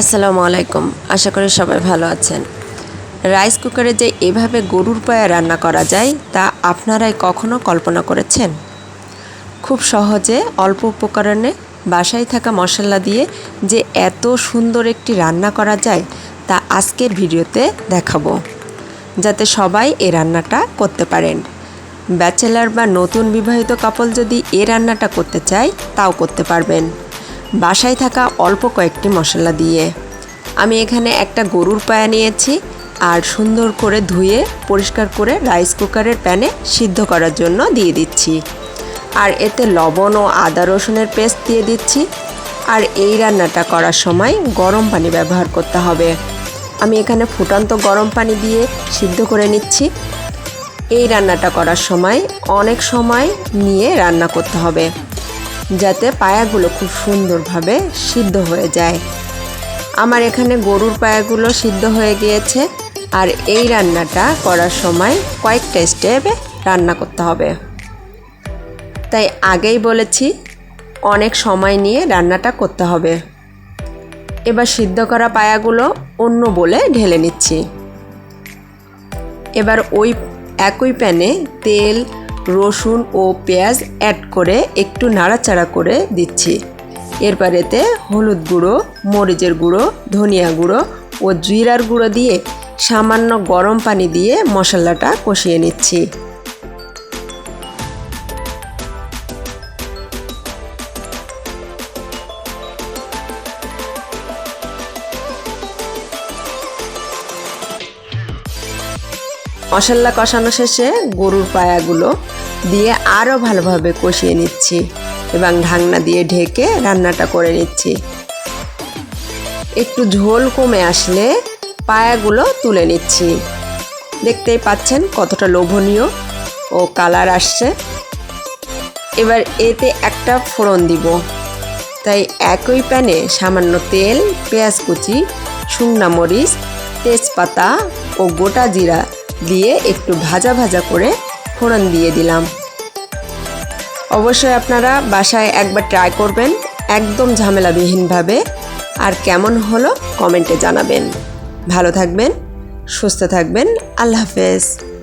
আসসালামু আলাইকুম। আশা করি সবাই ভালো আছেন। রাইস কুকারে যে এভাবে গরুর পায়া রান্না করা যায়, তা আপনারাই কখনো কল্পনা করেছেন? খুব সহজে অল্প উপকরণে বাসায় থাকা মশলা দিয়ে যে এত সুন্দর একটি রান্না করা যায়, তা আজকের ভিডিওতে দেখাবো। যাতে সবাই এ রান্নাটা করতে পারেন। ব্যাচেলার বা নতুন বিবাহিত কাপল যদি এ রান্নাটা করতে চায়, তাও করতে পারবেন। বাসায় থাকা অল্প কয়েকটি মশলা দিয়ে। আমি এখানে একটা গরুর পায়া নিয়েছি আর সুন্দর করে ধুয়ে, পরিষ্কার করে রাইস কুকারের প্যানে সিদ্ধ করার জন্য দিয়ে দিচ্ছি। আর এতে লবণ ও আদা রসুনের পেস্ট দিয়ে দিচ্ছি। আর এই রান্নাটা করার সময় গরম পানি ব্যবহার করতে হবে। আমি এখানে ফুটন্ত গরম পানি দিয়ে সিদ্ধ করে নিচ্ছি। এই রান্নাটা করার সময় অনেক সময় নিয়ে রান্না করতে হবে। যাতে পায়াগুলো খুব সুন্দরভাবে সিদ্ধ হয়ে যায়। আমার এখানে গরুর পায়াগুলো সিদ্ধ হয়ে গিয়েছে আর এই রান্নাটা করার সময় কয়েকটা স্টেপে রান্না করতে হবে। তাই আগেই বলেছি, অনেক সময় নিয়ে রান্নাটা করতে হবে। এবার সিদ্ধ করা পায়াগুলো অন্য বলে ঢেলে নিচ্ছি। এবার ওই একই প্যানে তেল রসুন ও পেঁয়াজ অ্যাড করে একটু নাড়াচাড়া করে দিচ্ছি। এরপরেতে হলুদ গুঁড়ো, মরিচের গুঁড়ো, ধনিয়া গুঁড়ো ও জিরার গুঁড়ো দিয়ে সামান্য গরম পানি দিয়ে মশলাটা কষিয়ে নিচ্ছি। মশলা কষানো শেষে গরুর পায়াগুলো দিয়ে আরও ভালোভাবে কষিয়ে নিচ্ছি এবং ঢাকনা দিয়ে ঢেকে রান্নাটা করে নিচ্ছি। একটু ঝোল কমে আসলে পায়াগুলো তুলে নিচ্ছি। দেখতেই পাচ্ছেন কতটা লোভনীয় ও কালার আসছে। এবার এতে একটা ফোড়ন দিব। তাই একই প্যানে সামান্য তেল, পেঁয়াজ কুচি, শুকনা মরিচ, তেজপাতা ও গোটা জিরা দিয়ে একটু ভাজা ভাজা করে ফোড়ন দিয়ে দিলাম। অবশ্যই আপনারা বাসায় একবার ট্রাই করবেন একদম ঝামেলাবিহীনভাবে। আর কেমন হলো কমেন্টে জানাবেন। ভালো থাকবেন, সুস্থ থাকবেন, আল্লাহ হাফেজ।